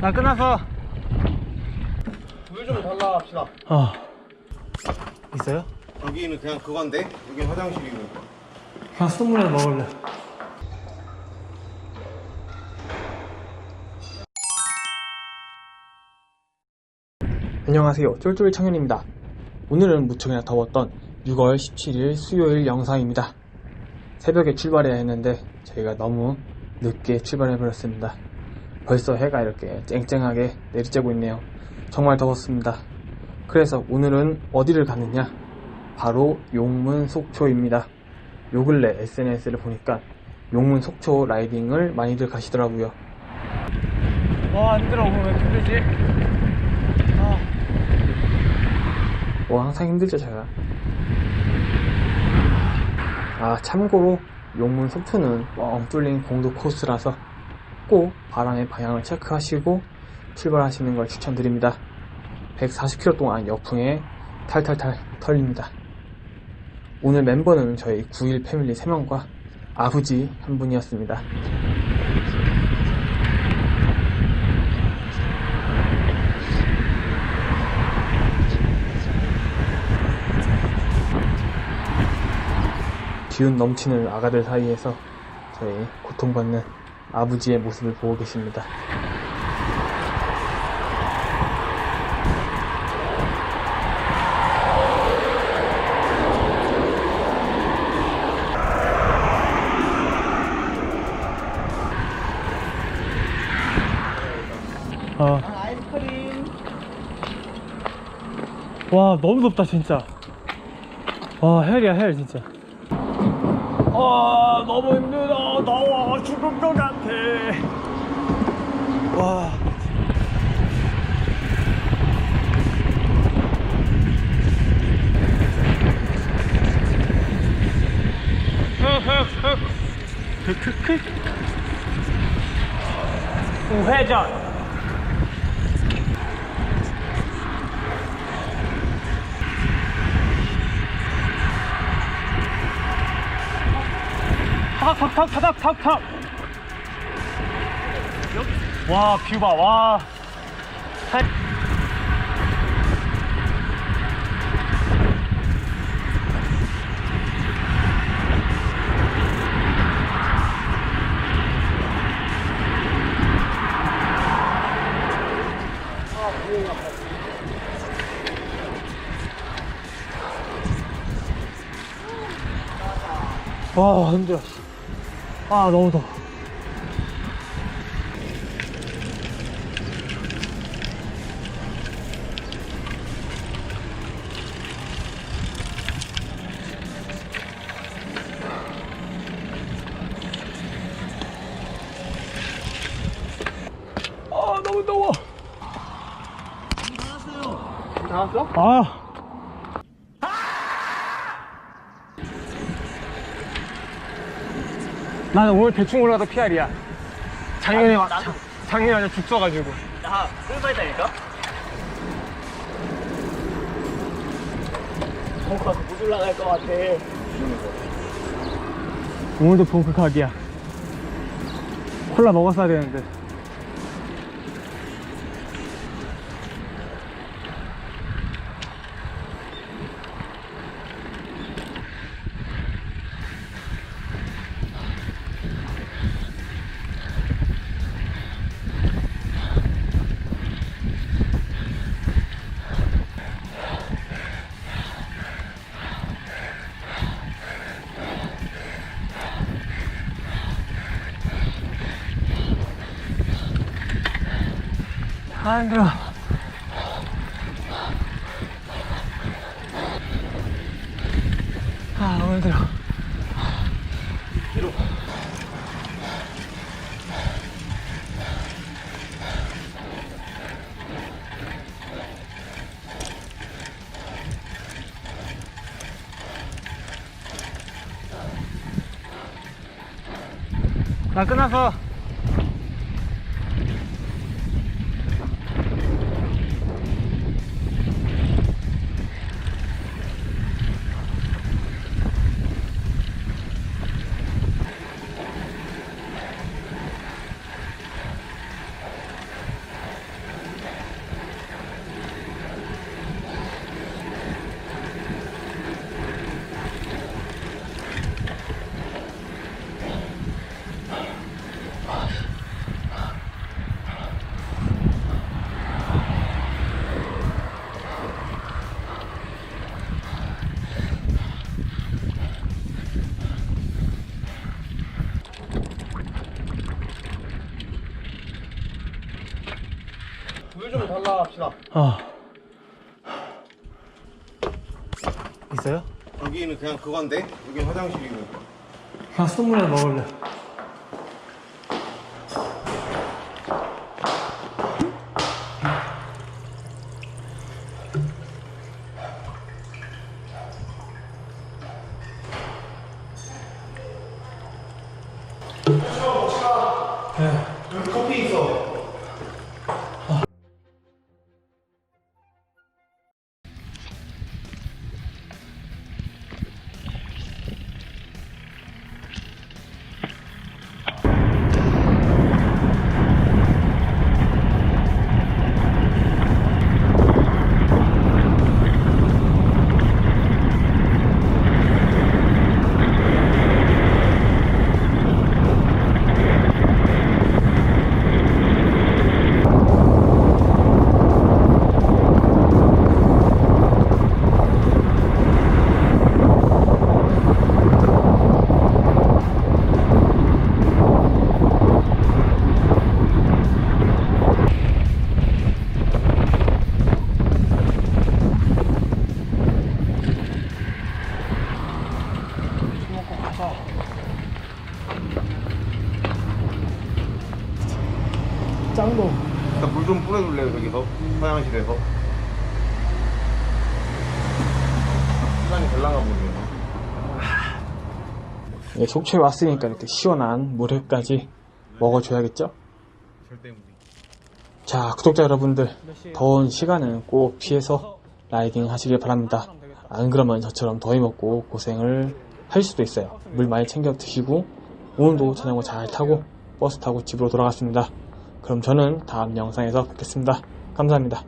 나 끝나서 물 좀 달라 합시다. 어. 있어요? 여기는 그냥 그건데? 여기 화장실이고. 그냥 수돗물에 먹을래. 안녕하세요. 쫄쫄 청년입니다. 오늘은 무척이나 더웠던 6월 17일 수요일 영상입니다. 새벽에 출발해야 했는데 저희가 너무 늦게 출발해버렸습니다 벌써 해가 이렇게 쨍쨍하게 내리쬐고 있네요 정말 더웠습니다 그래서 오늘은 어디를 가느냐 바로 용문 속초입니다 요 근래 SNS를 보니까 용문 속초 라이딩을 많이들 가시더라고요. 와, 힘들어. 오늘 왜 힘들지? 아. 뭐 항상 힘들죠, 제가. 아, 참고로 용문 속초는 뻥 뚫린 공도 코스라서 꼭 바람의 방향을 체크하시고 출발하시는 걸 추천드립니다. 140km 동안 역풍에 탈탈탈 털립니다. 오늘 멤버는 저희 9일 패밀리 3명과 아버지 한 분이었습니다. 기운 넘치는 아가들 사이에서 저희 고통받는 아버지의 모습을 보고 계십니다. 어. 와 너무 덥다 진짜. 와 헬이야 헬 진짜. 와 너무 힘들다. 더워. 죽을 와 우회전. 탁탁탁탁탁탁 와 뷰 봐 와. 살- 와 힘들어. 아 너무 더워 나왔어? 아 나는 오늘 대충 올라가도 PR이야 작년에 와, 자- 작년에 완전 죽 써가지고 나 끌어다니까? 뭔가 못 올라갈 것 같아. 오늘도 봉크 각이야 콜라 먹었어야 되는데 아 힘들어 아 너무 힘들어 나 끝나서 합시다. 아. 있어요? 여기는 그냥 그건데 여기 화장실이고. 그냥 선물이나 먹을래. 짱도. 일단 물좀 뿌려줄래요 저기서 화장실에서. 시간이 될랑가 보네요. 예, 속초에 왔으니까 이렇게 시원한 물회까지 먹어줘야겠죠? 절대 무리. 자, 구독자 여러분들, 더운 시간은 꼭 피해서 라이딩 하시길 바랍니다. 안 그러면 저처럼 더위 먹고 고생을 할 수도 있어요. 물 많이 챙겨 드시고, 오늘도 자전거 잘 타고, 버스 타고 집으로 돌아갔습니다. 그럼 저는 다음 영상에서 뵙겠습니다. 감사합니다.